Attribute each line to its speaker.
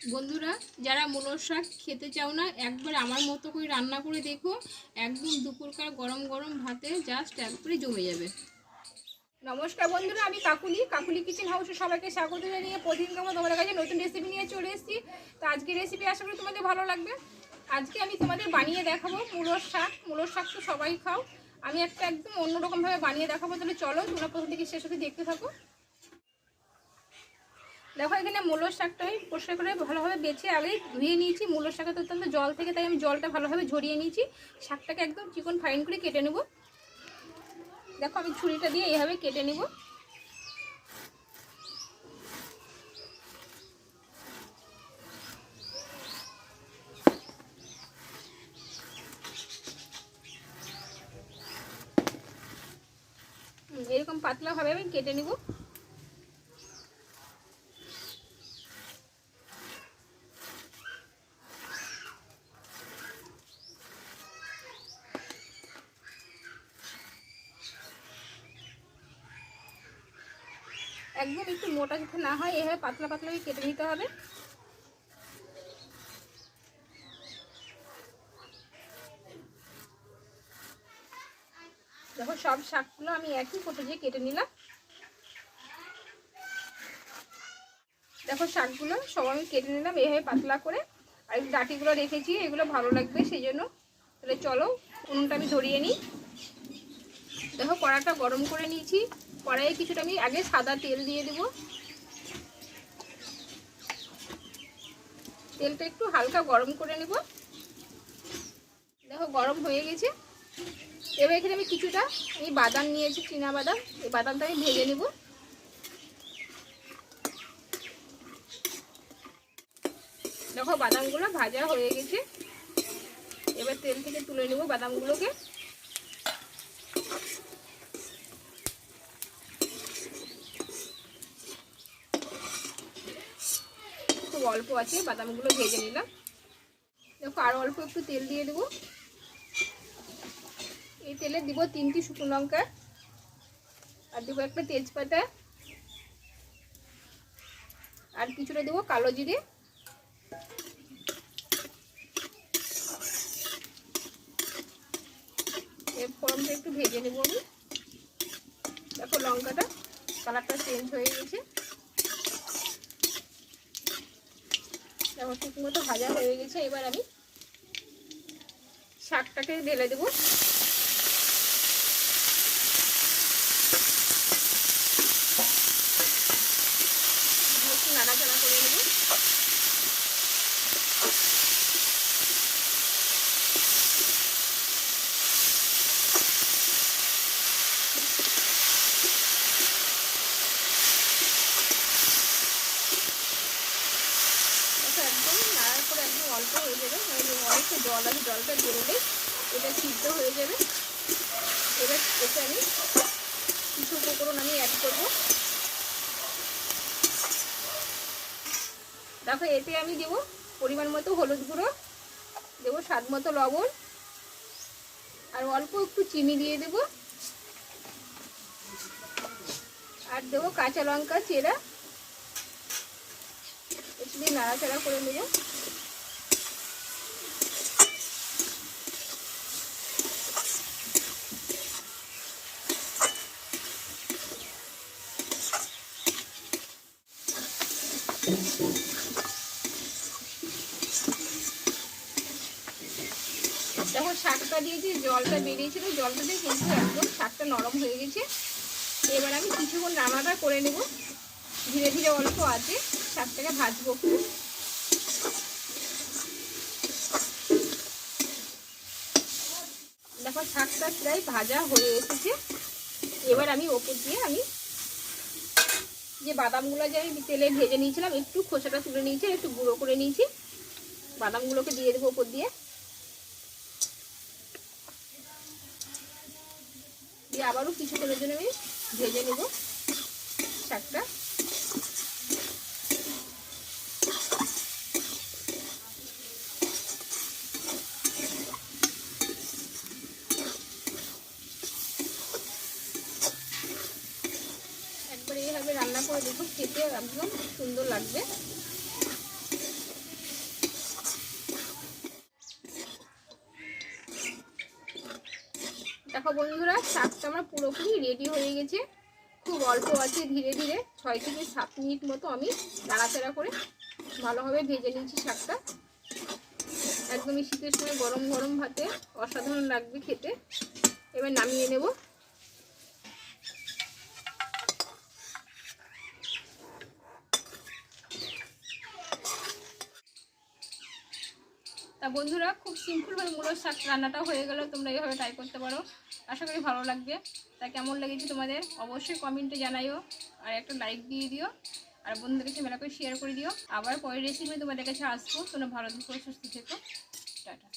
Speaker 1: বন্ধুরা, যারা মূলর শাক খেতে চাও না, একবার আমার মতো করে রান্না করে দেখো। একদম দুপুরকার গরম গরম ভাতে জাস্ট একবারে জমে যাবে। নমস্কার বন্ধুরা, আমি কাকুলি। কাকুলি কিচেন হাউসে সবাইকে স্বাগত জানিয়ে প্রতিদিন কেমন তোমাদের কাছে নতুন রেসিপি নিয়ে চলে এসেছি। তো আজকে রেসিপি আশা করি তোমাদের ভালো লাগবে। আজকে আমি তোমাদের বানিয়ে দেখাবো মূলর শাক। মূলর শাক তো সবাই খাও। আমি একটা একদম অন্যরকমভাবে বানিয়ে দেখাবো, তাহলে চলো তোমরা প্রথম থেকে শেষ অবধি দেখতে থাকো। দেখো, এখানে মূলর শাকটা আমি পরিষ্কার করে ভালোভাবে বেছে আগেই ধুয়ে নিয়েছি। মূলর শাকটা অত্যন্ত জল থেকে, তাই আমি জলটা ভালোভাবে ঝরিয়ে নিয়েছি। শাকটাকে একদম চিকন ফাইন করে কেটে নেব। দেখো, আমি ছুরিটা দিয়ে এইভাবে কেটে নেব। এরকম পাতলাভাবে আমি কেটে নিব। একদম একটু মোটা যাতে না হয়, এভাবে পাতলা পাতলা কেটে নিতে হবে। দেখো, সব শাকগুলো আমি একই ফটো দিয়ে কেটে নিলাম। দেখো, শাকগুলো সব আমি কেটে নিলাম এভাবে পাতলা করে। আর ডাটিগুলো রেখেছি, এগুলো ভালো লাগবে, সেই জন্য। তাহলে চলো, উনুনটা আমি ধরিয়ে নিই। দেখো, কড়াটা গরম করে নিয়েছি। কড়াইয়ে কিছুটা আমি আগে সাদা তেল দিয়ে দেব। তেলটা একটু হালকা গরম করে নেব। দেখো, গরম হয়ে গেছে। এবার এখানে আমি কিছুটা এই বাদাম নিয়েছি, চীনা বাদাম। এই বাদামটা আমি ভেজে নেব। দেখো, বাদামগুলো ভাজা হয়ে গেছে। এবার তেল থেকে তুলে নেব বাদামগুলোকে। খুব অল্প আছে, বাদামগুলো ভেজে নিলাম। দেখো আরও অল্প একটু তেল দিয়ে দেবো। এই তেলে দিব তিনটি শুকনো লঙ্কা, আর দেবো একটা তেজপাতা, আর কিছুটা দেবো কালো জিরে। এর একটু ভেজে নেব আমি। দেখো লঙ্কাটা, কালারটা চেঞ্জ হয়ে গেছে। দেখো ঠিক মতো ভাজা হয়ে গেছে এবার আমি শাকটাকে ঢেলে দেবো একটু নাড়াচাড়া করে নেব একদম নাড়ার পরে একদম হয়ে অনেকটা জল আছে, জলটা বেরোলেই এটা সিদ্ধ হয়ে যাবে। এবার এতে আমি কিছু উপকরণ আমি অ্যাড করব। দেখো, এতে আমি দেবো পরিমাণ মতো হলুদ গুঁড়ো, দেবো স্বাদ মতো লবণ, আর অল্প একটু চিনি দিয়ে দেব। আর দেবো কাঁচা লঙ্কা, চেরা। একটু নাড়াচাড়া করে নেব। দেখো, শাকটা দিয়েছি, জলটা বেরিয়েছিল, জলটা দিয়ে কিন্তু একদম শাকটা নরম হয়ে গেছে। এবার আমি কিছুক্ষণ রান্নাটা করে নেব। ধীরে ধীরে অল্প আছে, শাকটাকে ভাজবো। একটু দেখো, শাকটা প্রায় ভাজা হয়ে এসেছে। এবার আমি ওপর দিয়ে আমি যে বাদামগুলো যে আমি তেলে ভেজে নিয়েছিলাম, একটু খোসাটা তুলে নিয়েছি একটু গুঁড়ো করে নিয়েছি। বাদামগুলোকে দিয়ে দেবো ওপর দিয়ে। দিয়ে আবারও কিছুক্ষণের জন্য আমি ভেজে নেব শাকটা। করে এইভাবে রান্না করে দেখুন খেতে একদম সুন্দর লাগবে। দেখো বন্ধুরা, শাকটা আমার পুরোপুরি রেডি হয়ে গেছে। খুব অল্প আছে, ধীরে ধীরে ছয় থেকে সাত মিনিট মতো আমি তাড়াতাড়া করে ভালোভাবে ভেজে নিয়েছি শাকটা। একদমই শীতের সময় গরম গরম ভাতে অসাধারণ লাগবে খেতে। এবার নামিয়ে নেব। তা বন্ধুরা, খুব সিম্পলভাবে মূলত শাক রান্নাটা হয়ে গেল, তোমরা এইভাবে ট্রাই করতে পারো। আশা করি ভালো লাগবে। তা কেমন লেগেছে তোমাদের? অবশ্যই কমেন্টে জানাইও, আর একটা লাইক দিয়ে দিও, আর বন্ধুদের কাছে মেলা করে শেয়ার করে দিও। আবার পরের রেসিপি তোমাদের কাছে আসব। তোমরা ভালো থেকো, সুস্থ থেকো। টাটা।